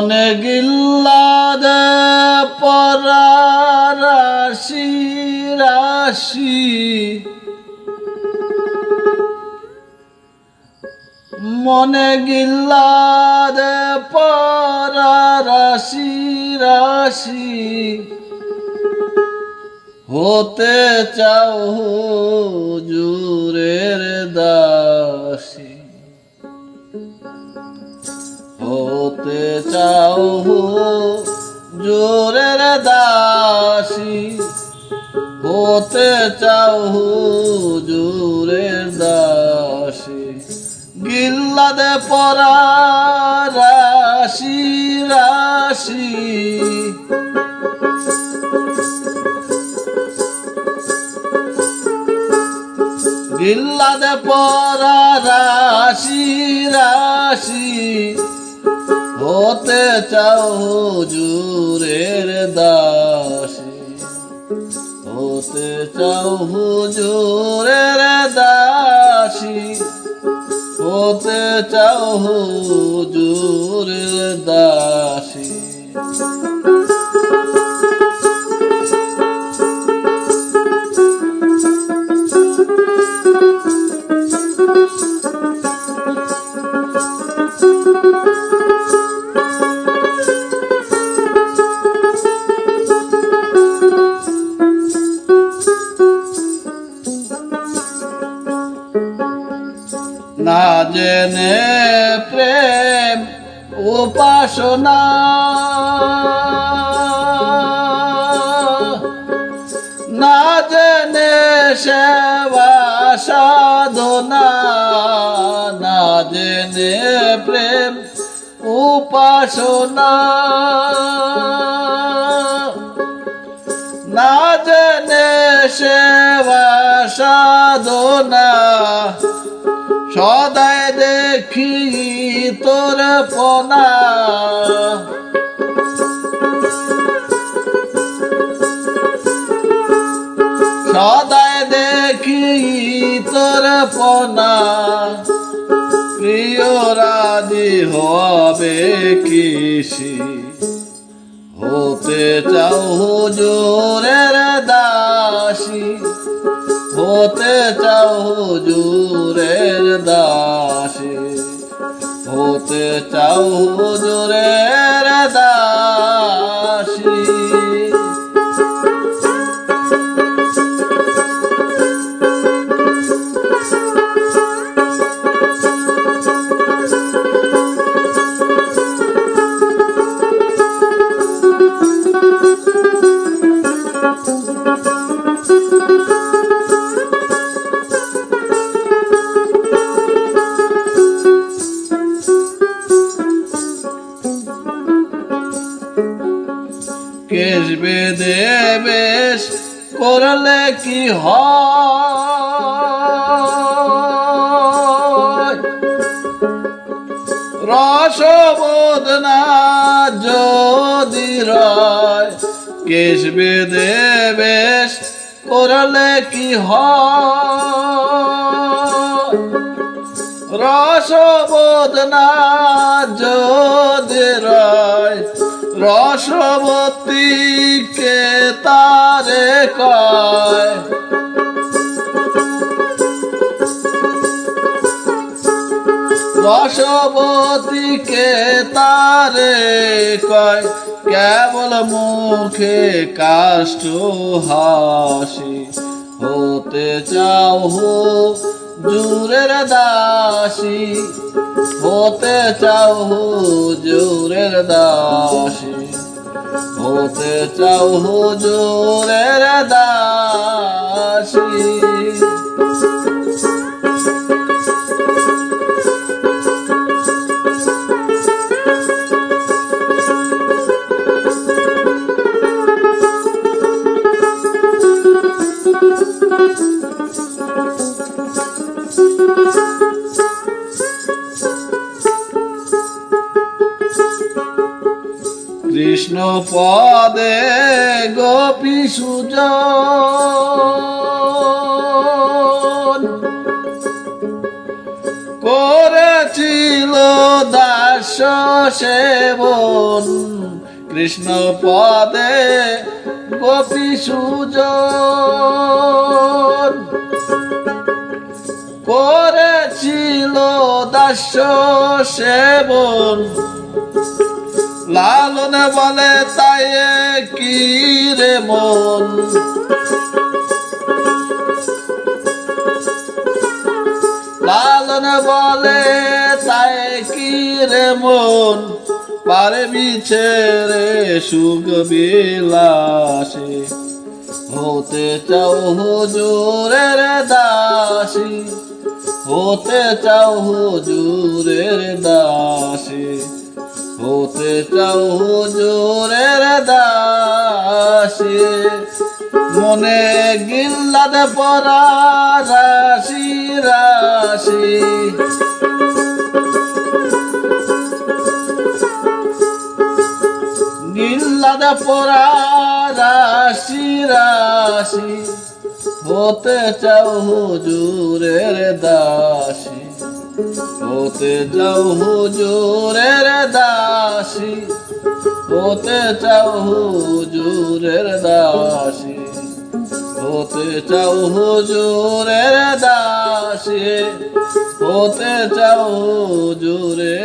মনে গিল্লাদ পরাশি রাশি। মনে গিল্লাদ পরাশি রাশি। হতে চাও জুরের দাসী। হতে চাও জোরের দাসী। হতে চাও জোরের দাসী। গিল্লাদে পরা রাশি রাশি। গিল্লাদে পরা রাশি রাশি। হতে চাও হুজুরের দাসী? হতে চাও হুজুরের দাসী? হতে চাও হুজুরের দাসী? প্রেম উপাসনা। না জেনে সেবা সাধনা না জেনে প্রেম উপাসনা। না জেনে সেবা সাধনা সদায় দেখি তোর পনা সদায় দেখি তোর পনা প্রিয় রাধি হবে কৃষি। হতে চাও হুজুরের হতে চাও হুজুরের দাসী। হতে চাও হুজুরের করলে কি রসবোধ না যদি রয়, কেশ বেদে বেশ করলে কি রসবোধ না যদি রয় রসবতীকে তারে কয়? রসবতীকে তারে কয়, কেবল মুখে কাষ্ট হাসি। হতে চাও হো জুরের দাসী, হতে চাও হো জুরের দাসী। হতে চাও হুজুরের দাসী। পদে গোপী সুজন করেছিল দাস সেবন। কৃষ্ণ পদে গোপী সুজন করেছিল দাস সেবন। লালন বলে তাই কি রে মন। লালন বলে তাই কি রে মন। পারবি ছেড়ে সুখ বিলাসে। হতে চাও হুজুরের দাসী। হতে চাও হুজুরের দাসী। হতে চাও হুজুরের দাসী। মনে গিল্লাদ পরা রাশি রাশি। গিল্লাদ পরা রাশি রাশি। হতে চাও হুজুরের দাসী। হতে যাও হুজুরের দাসী, হতে চাও হুজুরের দাসী, হতে চাও হুজুরের দাসী, হতে চাও হুজুরের